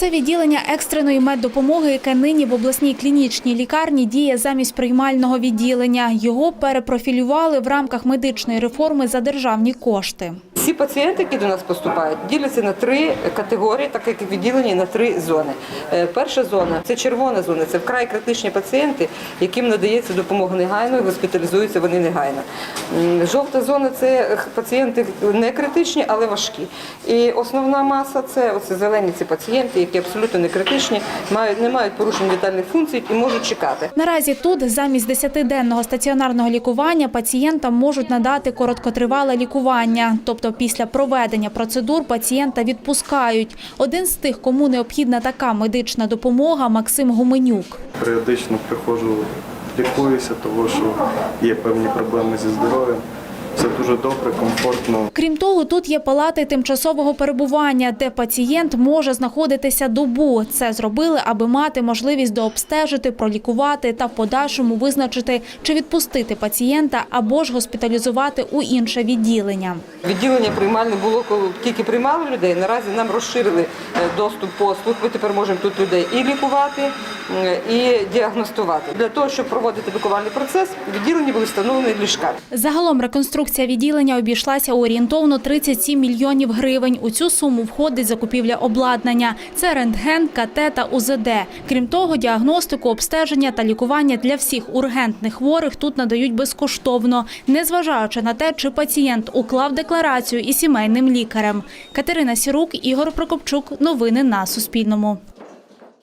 Це відділення екстреної меддопомоги, яке нині в обласній клінічній лікарні діє замість приймального відділення. Його перепрофілювали в рамках медичної реформи за державні кошти. Всі пацієнти, які до нас поступають, діляться на три категорії, так як відділені на три зони. Е, Перша зона це червона зона, це вкрай критичні пацієнти, яким надається допомога негайно і госпіталізуються вони негайно. Жовта зона це пацієнти не критичні, але важкі. І основна маса це оце зелені ці пацієнти, які абсолютно не критичні, мають не мають порушень вітальних функцій і можуть чекати. Наразі тут замість 10-денного стаціонарного лікування пацієнтам можуть надати короткотривале лікування. Тобто після проведення процедур пацієнта відпускають. Один з тих, кому необхідна така медична допомога, Максим Гуменюк. Періодично приходжу, лікуюся, тому що є певні проблеми зі здоров'ям. Все дуже добре, комфортно. Крім того, тут є палати тимчасового перебування, де пацієнт може знаходитися добу. Це зробили, аби мати можливість дообстежити, пролікувати та в подальшому визначити, чи відпустити пацієнта або ж госпіталізувати у інше відділення. Відділення приймальне було коли тільки приймали людей. Наразі нам розширили е, доступ послуг. Ми тепер можемо тут людей і лікувати, і діагностувати. Для того, щоб проводити лікувальний процес, в відділенні були встановлені ліжка. Загалом реконструкція відділення обійшлася орієнтовно 37 мільйонів гривень. У цю суму входить закупівля обладнання. Це рентген, КТ та УЗД. Крім того, діагностику, обстеження та лікування для всіх ургентних хворих тут надають безкоштовно, незважаючи на те, чи пацієнт уклав декларацію із сімейним лікарем. Катерина Сірук, Ігор Прокопчук. Новини на Суспільному.